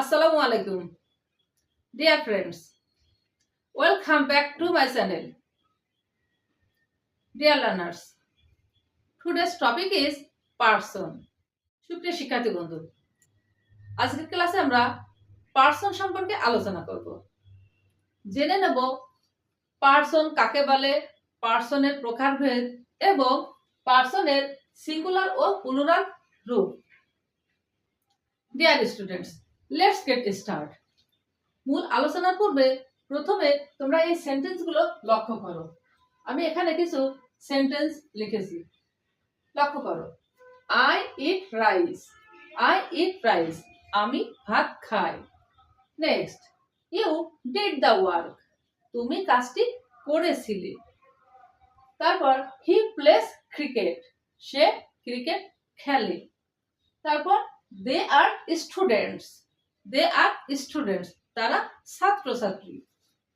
Assalamu alaikum. Dear friends, welcome back to my channel Dear learners, today's topic is person সুপ্রিয় শিক্ষার্থী বন্ধু আজকের ক্লাসে আমরা পার্সন সম্পর্কে আলোচনা করব। জেনে নেব পার্সন কাকে বলে পার্সনের প্রকারভেদ এবং পার্সনের সিঙ্গুলার ও প্লুরাল রূপ। Dear students let's get start মূল আলোচনার পূর্বে প্রথমে তোমরা এই সেন্টেন্সগুলো লক্ষ্য করো। আমি এখানে কিছু সেন্টেন্স লিখেছি। লক্ষ্য করো। I eat rice I eat rice আমি ভাত খাই। Next you did the work তুমি কাজটি করেছিলে। তারপর হি প্লেস ক্রিকেট সে ক্রিকেট খেলে। তারপর দে আর স্টুডেন্টস দে আর স্টুডেন্টস তারা ছাত্রছাত্রী।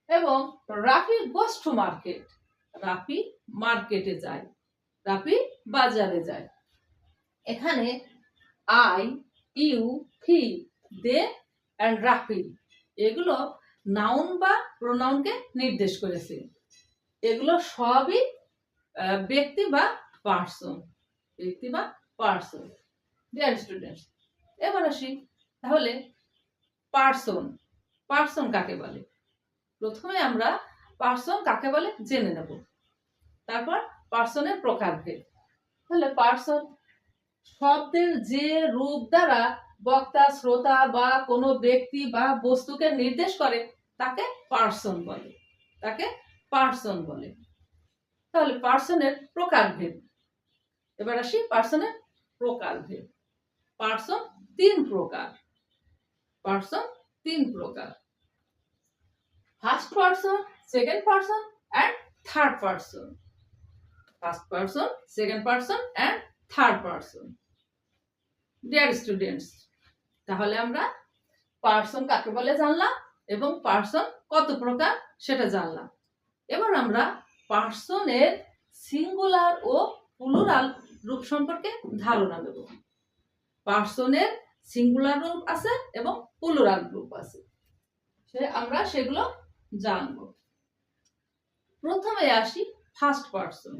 এবং Rafi goes to market. Rafi মার্কেটে যায়। রাফি বাজারে যায়। এখানে I, you, he, they and Rafi. এগুলো নাউন বা প্রোনাউনকে নির্দেশ করেছে। এগুলো সবই ব্যক্তি বা পার্সন ব্যক্তি বা পার্সন ডিয়ার স্টুডেন্টস এবার আসি। তাহলে পার্সন পার্সন কাকে বলে? প্রথমে আমরা পার্সন কাকে বলে? জেনে নেব। তারপর পার্সনের প্রকারভেদ। তাহলে পার্সন শব্দের যে রূপ দ্বারা বক্তা, শ্রোতা বা কোনো ব্যক্তি বা বস্তুকে নির্দেশ করে, তাকে পার্সন বলে। তাকে পার্সন বলে। তাহলে পার্সনের প্রকারভেদ। এবার আসি পার্সনের প্রকারভেদ। পার্সন তিন প্রকার। পার্সন তিন প্রকার। First person second person and third person first person second person and third person dear students তাহলে আমরা পার্সন কাকে বলে জানলাম এবং পার্সন কত প্রকার সেটা জানলাম। এবার আমরা পার্সনের সিঙ্গুলার ও প্লুরাল রূপ সম্পর্কে ধারণা দেব। পার্সনের সিঙ্গুলার রূপ আছে এবং প্লুরাল রূপ আছে। সে আমরা সেগুলো জানব। প্রথমে আসি ফার্স্ট পার্সন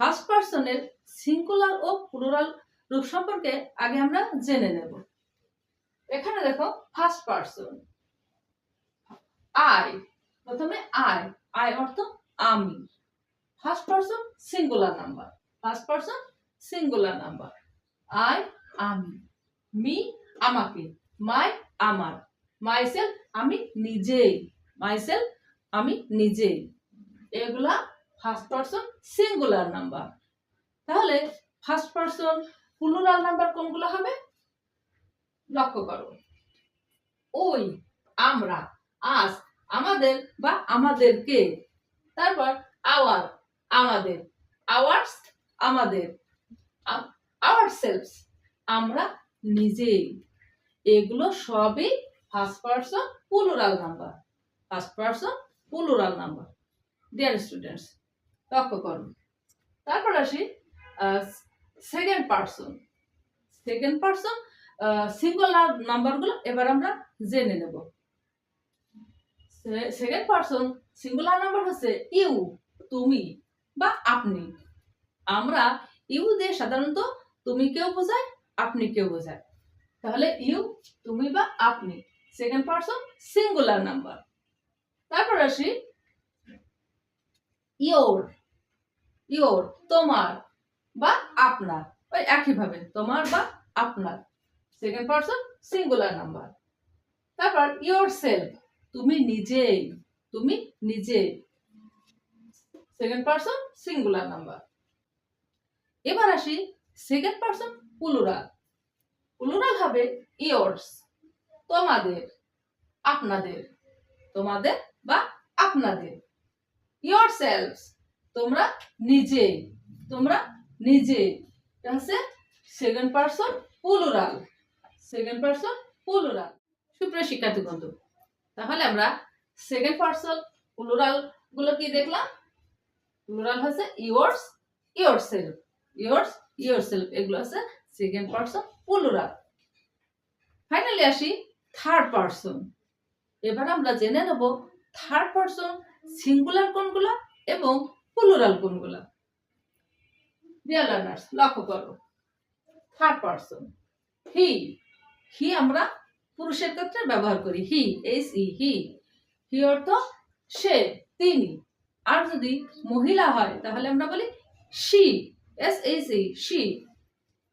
ফার্স্ট পার্সনের সিঙ্গুলার ও প্লুরাল রূপ সম্পর্কে আগে আমরা জেনে নেব। এখানে দেখো ফার্স্ট পার্সন আই প্রথমে আই আই অর্থ আমি। First person singular number first person singular number I আমি। মি আমাকে, মাই আমার। মাইসেলফ আমি নিজেই মাইসেলফ আমি নিজেই। এগুলা ফার্স্ট পার্সন সিঙ্গুলার নাম্বার তাহলে ফার্স্ট পার্সন প্লুরাল নাম্বার কোনগুলো হবে? লক্ষ্য করো। ওই, আমরা, আজ, আমাদের বা আমাদেরকে। তারপর আওয়ার আমাদের। আওয়ার্স আমাদের। আওয়ার সেলফস আমরা নিজেই। এগুলো সবই first person plural number first person plural number dear students লক্ষ্য করুন তারপর আসি second person second person singular নাম্বারগুলো এবার আমরা জেনে নেব। সেকেন্ড পার্সন সিঙ্গুলার নাম্বার হচ্ছে ইউ, তুমি বা আপনি। আমরা ইউ দিয়ে সাধারণত তুমি কেউ বোঝায় আপনি কেউ বোঝায়। তাহলে ইউ, তুমি বা আপনি। সেকেন্ড পার্সন সিঙ্গুলার নাম্বার তারপর আসি। ইয়োর ইয়োর তোমার বা আপনার। ওই একইভাবে, তোমার বা আপনার। সেকেন্ড পার্সন সিঙ্গুলার নাম্বার তারপর ইয়োর সেলফ তুমি নিজেই, তুমি নিজে সেকেন্ড পার্সন সিঙ্গুলার নাম্বার এবার আসি সেকেন্ড পার্সন প্লুরাল প্লুরাল হবে ইয়োর্স তোমাদের, আপনাদের, তোমাদের বা আপনাদের। ইয়োর সেলফস তোমরা নিজে তোমরা নিজে হচ্ছে second person plural second person plural সুপ্রিয় শিক্ষার্থী বন্ধু, তাহলে আমরা সেকেন্ড পার্সন প্লুরালগুলো কি দেখলাম? প্লুরাল হচ্ছে yours yourself yours yourself এগুলো আছে সেকেন্ড পার্সন প্লুরাল ফাইনালি আসি থার্ড পার্সন এবার আমরা জেনে নেব থার্ড পার্সন সিঙ্গুলার কোনগুলা এবং পুলুরাল কোনগুলা। ডিয়ার লার্নার্স লক্ষ্য করো। থার্ড পার্সন হি হি আমরা পুরুষের ক্ষেত্রে ব্যবহার করি। হি এস ই হি হি অর্থ সে, তিনি। আর যদি মহিলা হয়, তাহলে আমরা বলি she S S E she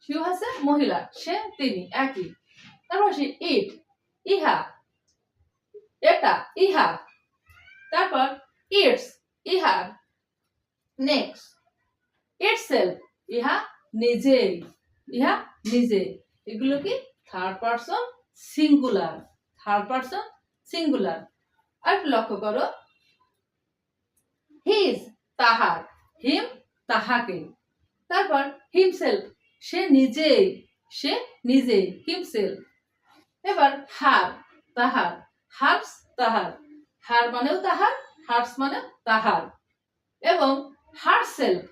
শিও হচ্ছে মহিলা সে তিনি, একই। তারপর সে ইট, ইহা, এটা, ইহা। তারপর ইটস ইহার নেক্সট। ইটসেলফ ইহা, নিজেই। ইহা নিজে এগুলো কি? Third person singular third person singular আর লক্ষ্য করো। হিজ তাহার। হিম তাহাকে। তারপর হিমসেলফ সে নিজেই, সে নিজে হিমসেলফ এবার হার, তাহার। হার্স, তাহার। হার মানেও তাহার, হার্স মানে তাহার। এবং হার সেলফ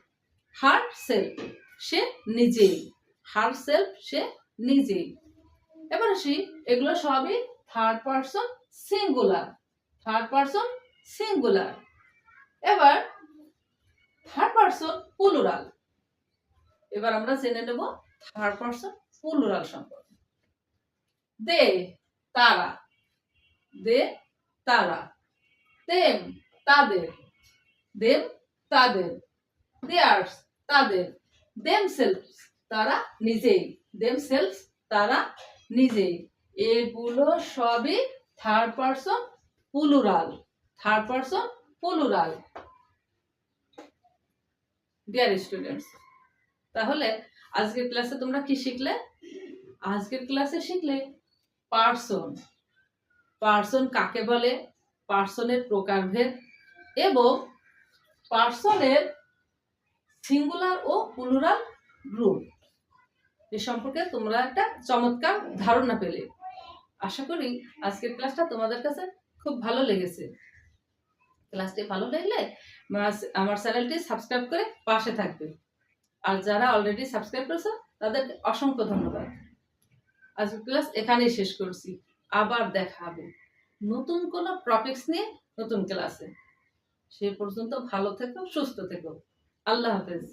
হার সেলফ সে নিজেই। হার সেলফ সে নিজেই। এবার আসি, এগুলো সবই third person singular third person singular এবার থার্ড পার্সন প্লুরাল এবার আমরা জেনে নেব থার্ড পার্সন প্লুরাল সম্পর্কে। দে, তারা। দে, তারা। দেম, তাদের। দেম, তাদের। দেয়ার্স তাদের। দেম সেলফ তারা নিজেই। দেম সেলফ তারা নিজেই। এগুলো সবই third person plural third person plural dear students আজকের ক্লাসে তোমরা কি শিখলে? আজকের ক্লাসে শিখলে পার্সন পার্সন কাকে বলে? পার্সনের প্রকারভেদ এবং পার্সনের সিঙ্গুলার ও প্লুরাল গ্রুপ এ সম্পর্কে তোমরা একটা চমৎকার ধারণা পেলে। আশা করি আজকের ক্লাসটা তোমাদের কাছে খুব ভালো লেগেছে। ক্লাসটি ভালো লাগলে আমার চ্যানেলটি সাবস্ক্রাইব করে পাশে থাকবে। আর যারা অলরেডি সাবস্ক্রাইব করেছে, তাদের অসংখ্য ধন্যবাদ। আজকে ক্লাস এখানেই শেষ করছি। আবার দেখা হবে নতুন কোনো টপিক্স নিয়ে নতুন ক্লাসে সে পর্যন্ত ভালো থেকো, সুস্থ থেকো। আল্লাহ হাফেজ।